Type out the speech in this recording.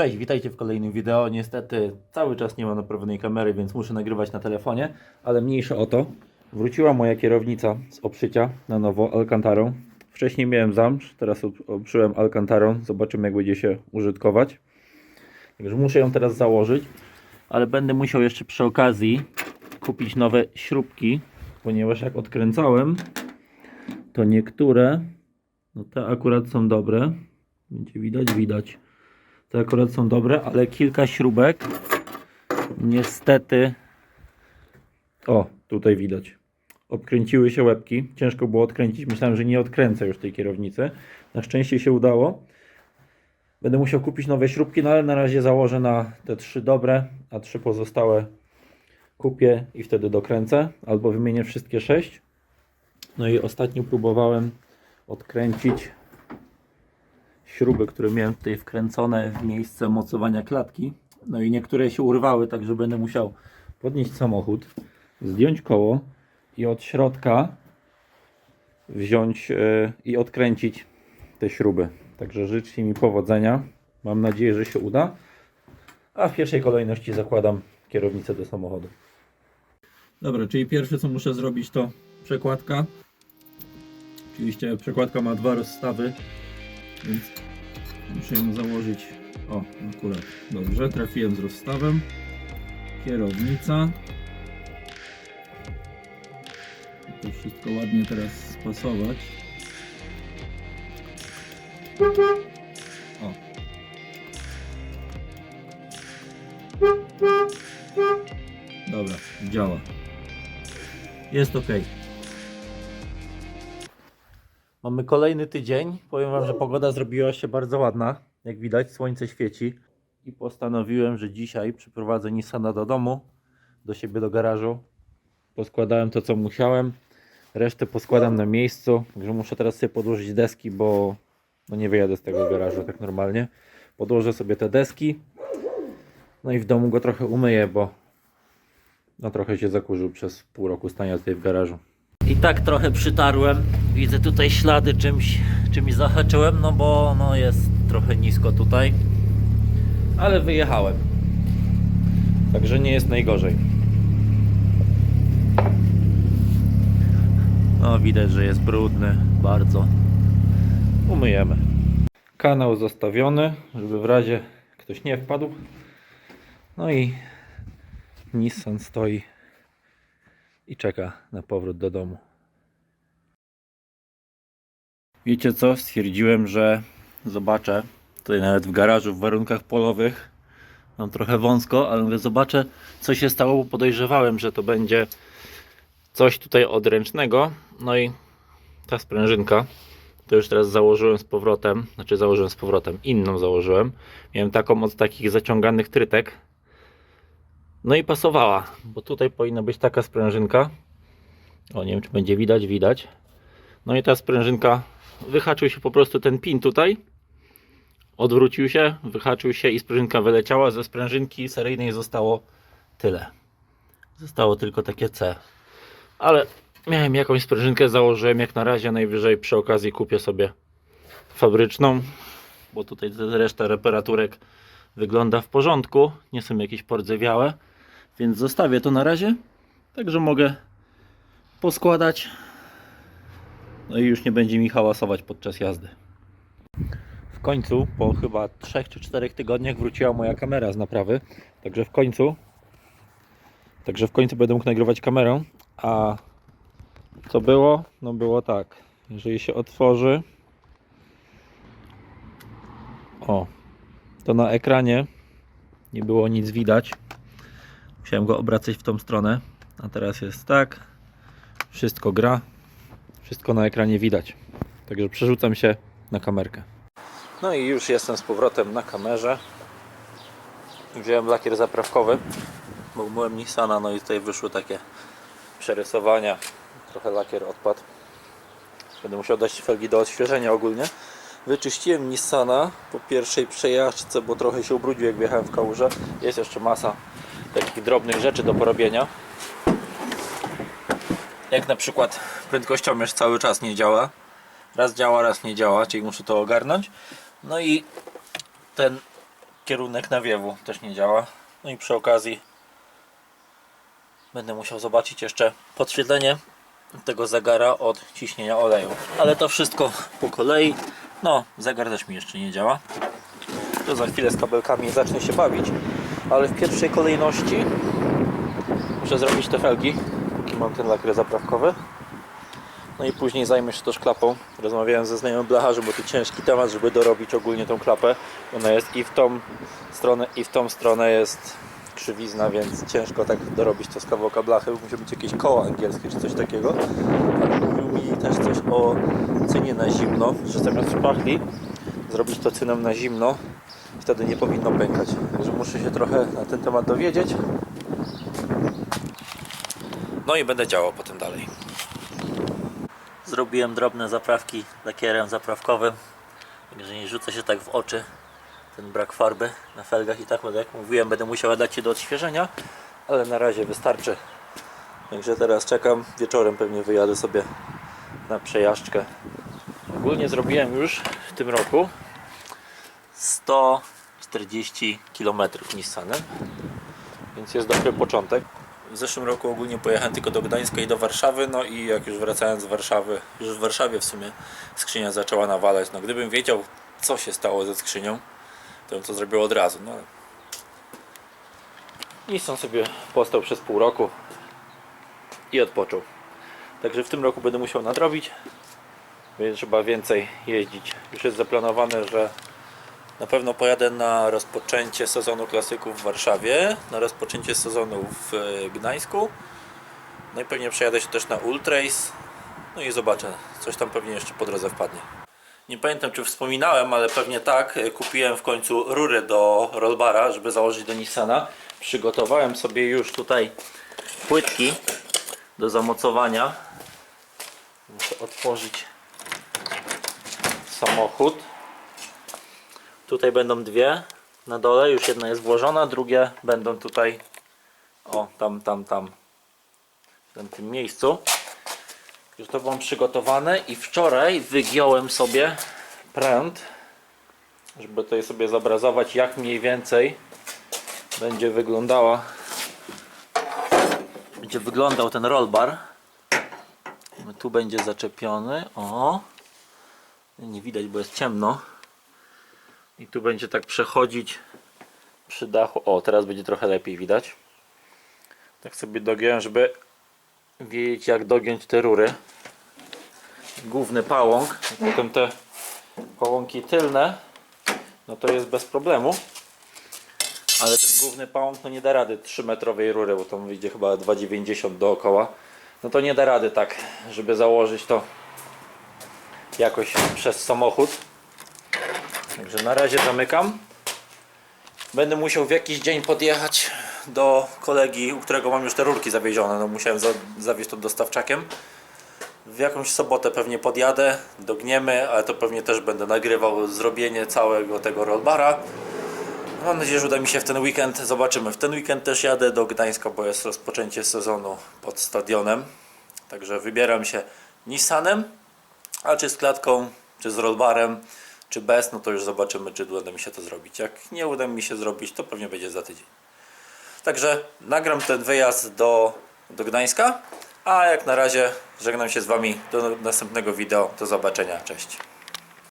Cześć, witajcie w kolejnym wideo. Niestety cały czas nie mam naprawionej kamery, więc muszę nagrywać na telefonie, ale mniejsza o to. Wróciła moja kierownica z obszycia na nowo Alcantarą. Wcześniej miałem zamsz, teraz ob- obszyłem Alcantarą. Zobaczymy jak będzie się użytkować. Także muszę ją teraz założyć, ale będę musiał jeszcze przy okazji kupić nowe śrubki, ponieważ jak odkręcałem, to niektóre, no te akurat są dobre. Będzie widać, widać. Te akurat są dobre, ale kilka śrubek niestety o, tutaj widać. Obkręciły się łebki. Ciężko było odkręcić. Myślałem, że nie odkręcę już tej kierownicy. Na szczęście się udało. Będę musiał kupić nowe śrubki, no ale na razie założę na te trzy dobre, a trzy pozostałe kupię i wtedy dokręcę. Albo wymienię wszystkie sześć. No i ostatnio próbowałem odkręcić śruby, które miałem tutaj wkręcone w miejsce mocowania klatki. No i niektóre się urwały, także będę musiał podnieść samochód, zdjąć koło i od środka wziąć e, i odkręcić te śruby. Także życzcie mi powodzenia. Mam nadzieję, że się uda. A w pierwszej kolejności zakładam kierownicę do samochodu. Dobra, czyli pierwsze co muszę zrobić to przekładka. Oczywiście przekładka ma dwa rozstawy, więc muszę ją założyć. O, akurat. Dobrze, trafiłem z rozstawem. Kierownica. To wszystko ładnie teraz spasować. O. Dobra, działa. Jest ok. Mamy kolejny tydzień. Powiem Wam, że pogoda zrobiła się bardzo ładna. Jak widać, słońce świeci. I postanowiłem, że dzisiaj przyprowadzę Nissana do domu, do siebie do garażu. Poskładałem to, co musiałem. Resztę poskładam na miejscu. Także muszę teraz sobie podłożyć deski, bo no nie wyjadę z tego garażu tak normalnie. Podłożę sobie te deski. No i w domu go trochę umyję, bo no trochę się zakurzył przez pół roku stania tutaj w garażu. I tak trochę przytarłem. Widzę tutaj ślady czymś, czymś zahaczyłem, no bo no jest trochę nisko tutaj. Ale wyjechałem. Także nie jest najgorzej. No widać, że jest brudny bardzo. Umyjemy. Kanał zostawiony, żeby w razie ktoś nie wpadł. No i Nissan stoi i czeka na powrót do domu. Wiecie co? Stwierdziłem, że zobaczę tutaj nawet w garażu w warunkach polowych. Mam trochę wąsko, ale mówię, zobaczę co się stało, bo podejrzewałem, że to będzie coś tutaj odręcznego. No i ta sprężynka to już teraz założyłem z powrotem, znaczy założyłem z powrotem, inną założyłem. Miałem taką od takich zaciąganych trytek. No i pasowała, bo tutaj powinna być taka sprężynka. O, nie wiem czy będzie widać, widać. No i ta sprężynka, wyhaczył się po prostu ten pin tutaj. Odwrócił się, wyhaczył się i sprężynka wyleciała. Ze sprężynki seryjnej zostało tyle. Zostało tylko takie C. Ale miałem jakąś sprężynkę, założyłem jak na razie. Najwyżej przy okazji kupię sobie fabryczną, bo tutaj reszta reparaturek wygląda w porządku. Nie są jakieś pordzewiałe, więc zostawię to na razie. Także mogę poskładać. No i już nie będzie mi hałasować podczas jazdy. W końcu, po chyba 3 czy 4 tygodniach wróciła moja kamera z naprawy. Także w końcu Także w końcu będę mógł nagrywać kamerą. A co było? No było tak. Jeżeli się otworzy. O, to na ekranie nie było nic widać. Musiałem go obracać w tą stronę. A teraz jest tak. Wszystko gra. Wszystko na ekranie widać. Także przerzucam się na kamerkę. No i już jestem z powrotem na kamerze. Wziąłem lakier zaprawkowy, bo umyłem Nissana, no i tutaj wyszły takie przerysowania. Trochę lakier odpadł. Będę musiał dać felgi do odświeżenia ogólnie. Wyczyściłem Nissana po pierwszej przejażdżce, bo trochę się ubrudził jak wjechałem w kałużę. Jest jeszcze masa takich drobnych rzeczy do porobienia. Jak na przykład prędkościomierz cały czas nie działa. Raz działa, raz nie działa, czyli muszę to ogarnąć. No i ten kierunek nawiewu też nie działa. No i przy okazji będę musiał zobaczyć jeszcze podświetlenie tego zegara od ciśnienia oleju. Ale to wszystko po kolei. No, zegar też mi jeszcze nie działa. To za chwilę z kabelkami zacznę się bawić. Ale w pierwszej kolejności muszę zrobić te felgi. Mam ten lakier zaprawkowy. No i później zajmę się też klapą. Rozmawiałem ze znajomym blacharzem, bo to ciężki temat, żeby dorobić ogólnie tą klapę. Ona jest i w tą stronę, i w tą stronę jest krzywizna, więc ciężko tak dorobić to z kawałka blachy. Musi być jakieś koło angielskie czy coś takiego. Ale mówił mi też coś o cynie na zimno, że zamiast szpachli zrobić to cynem na zimno. Wtedy nie powinno pękać. Także muszę się trochę na ten temat dowiedzieć. No i będę działał potem dalej. Zrobiłem drobne zaprawki lakierem zaprawkowym, także nie rzuca się tak w oczy ten brak farby na felgach i tak jak mówiłem będę musiał dać się do odświeżenia, ale na razie wystarczy. Także teraz czekam, wieczorem pewnie wyjadę sobie na przejażdżkę. Ogólnie zrobiłem już w tym roku 140 km Nissanem, więc jest dobry początek. W zeszłym roku ogólnie pojechałem tylko do Gdańska i do Warszawy, no i jak już wracając z Warszawy, już w Warszawie w sumie skrzynia zaczęła nawalać. No gdybym wiedział co się stało ze skrzynią, to bym to zrobił od razu. No. Nissan sobie postał przez pół roku i odpoczął. Także w tym roku będę musiał nadrobić, więc trzeba więcej jeździć. Już jest zaplanowane, że na pewno pojadę na rozpoczęcie sezonu klasyków w Warszawie, na rozpoczęcie sezonu w e, Gdańsku. No i pewnie przejadę się też na Ultrace. No i zobaczę, coś tam pewnie jeszcze po drodze wpadnie. Nie pamiętam czy wspominałem, ale pewnie tak. e, Kupiłem w końcu rury do rollbara, żeby założyć do Nissana. Przygotowałem sobie już tutaj płytki do zamocowania. Muszę otworzyć samochód. Tutaj będą dwie na dole, już jedna jest włożona, drugie będą tutaj, o tam, tam, tam, w tym, miejscu. Już to mam przygotowane i wczoraj wygiąłem sobie pręt, żeby tutaj sobie zobrazować jak mniej więcej będzie wyglądała będzie wyglądał ten rollbar. Tu będzie zaczepiony, o nie widać, bo jest ciemno. I tu będzie tak przechodzić przy dachu. O, teraz będzie trochę lepiej widać. Tak sobie dogiąłem, żeby wiedzieć jak dogiąć te rury. Główny pałąk, potem te pałąki tylne, no to jest bez problemu. Ale ten główny pałąk no nie da rady 3 metrowej rury, bo tam wyjdzie chyba 2,90 dookoła. No to nie da rady tak, żeby założyć to jakoś przez samochód. Także na razie zamykam. Będę musiał w jakiś dzień podjechać do kolegi, u którego mam już te rurki zawiezione. No musiałem za zawieźć to dostawczakiem. W jakąś sobotę pewnie podjadę, dogniemy, ale to pewnie też będę nagrywał zrobienie całego tego rollbara. Mam nadzieję, że uda mi się w ten weekend. Zobaczymy. W ten weekend też jadę do Gdańska, bo jest rozpoczęcie sezonu pod stadionem. Także wybieram się Nissanem, a czy z klatką, czy z rollbarem, czy bez, no to już zobaczymy, czy uda mi się to zrobić. Jak nie uda mi się zrobić, to pewnie będzie za tydzień. Także nagram ten wyjazd do, do Gdańska, a jak na razie żegnam się z Wami do następnego wideo. Do zobaczenia. Cześć.